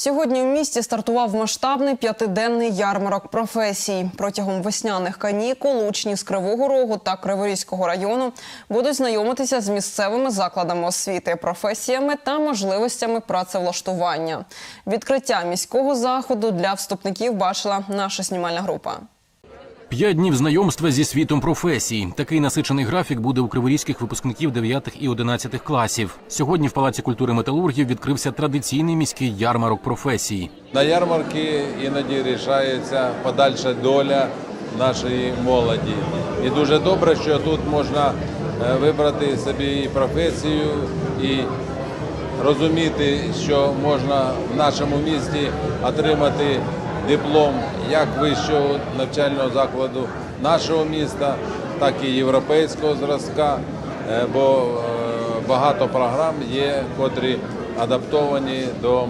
Сьогодні у місті стартував масштабний п'ятиденний ярмарок професій. Протягом весняних канікул учні з Кривого Рогу та Криворізького району будуть знайомитися з місцевими закладами освіти, професіями та можливостями працевлаштування. Відкриття міського заходу для вступників бачила наша знімальна група. П'ять днів знайомства зі світом професій. Такий насичений графік буде у криворізьких випускників 9 і 11 класів. Сьогодні в Палаці культури металургів відкрився традиційний міський ярмарок професій. На ярмарки іноді рішається подальша доля нашої молоді. І дуже добре, що тут можна е, вибрати собі і професію, і розуміти, що можна в нашому місті отримати диплом як вищого навчального закладу нашого міста, так і європейського зразка, е, бо е, багато програм є, котрі адаптовані до е,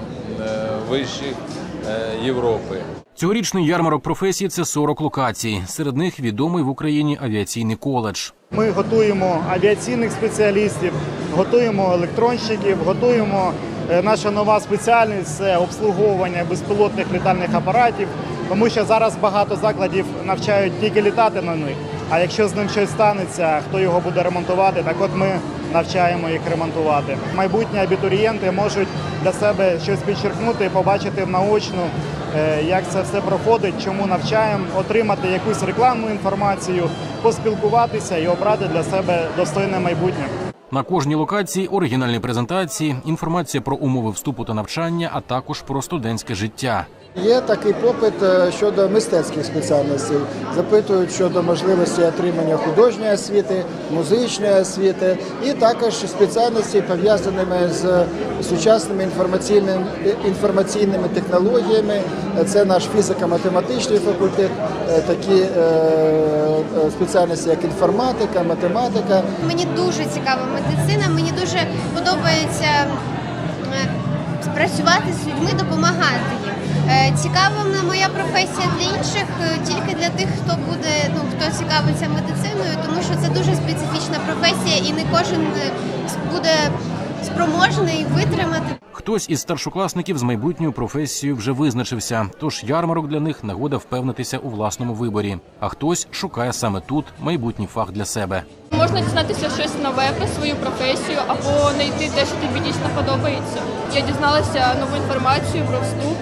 вищих Європи. Цьогорічний ярмарок професій це 40 локацій. Серед них відомий в Україні авіаційний коледж. Ми готуємо авіаційних спеціалістів, готуємо електронщиків, готуємо наша нова спеціальність це обслуговування безпілотних літальних апаратів, тому що зараз багато закладів навчають тільки літати на них. А якщо з ним щось станеться, хто його буде ремонтувати, так от ми навчаємо їх ремонтувати. Майбутні абітурієнти можуть для себе щось підчеркнути, побачити наочну, е, як це все проходить, чому навчаємо, отримати якусь рекламну інформацію, поспілкуватися і обрати для себе достойне майбутнє. На кожній локації оригінальні презентації, інформація про умови вступу та навчання, а також про студентське життя. Є такий попит е, щодо мистецьких спеціальностей. Запитують щодо можливості отримання художньої освіти, музичної освіти і також спеціальності пов'язаними з сучасними інформаційними інформаційними технологіями. Це наш фізико-математичний факультет, е, такі е, е, спеціальності, як інформатика, математика. Мені дуже цікава медицина, мені дуже подобається е, працювати з людьми, допомагати їм. Е, Цікава моя професія для інших, е, тільки для тих, хто буде, ну хто цікавиться медициною, тому що це дуже специфічна професія, і не кожен буде спроможний витримати. Хтось із старшокласників з майбутньою професією вже визначився, тож ярмарок для них нагода впевнитися у власному виборі. А хтось шукає саме тут майбутній фах для себе. Можна дізнатися щось нове про свою професію або знайти те, що тобі дійсно подобається. Я дізналася нову інформацію про вступ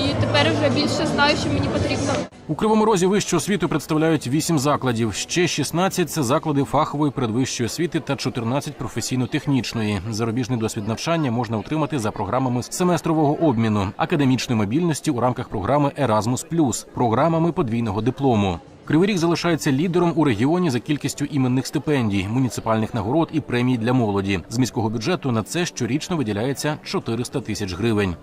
і тепер вже більше знаю, що мені потрібно. У Кривому Розі вищу освіту представляють 8 закладів. Ще 16 – це заклади фахової передвищої освіти та 14 професійно-технічної. Зарубіжний досвід навчання можна отримати за програмами семестрового обміну, академічної мобільності у рамках програми Erasmus+, програмами подвійного диплому. Кривий Ріг залишається лідером у регіоні за кількістю іменних стипендій, муніципальних нагород і премій для молоді. З міського бюджету на це щорічно виділяється 400 тисяч гривень.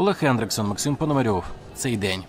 Олег Хендриксон, Максим Пономарьов. Цей день.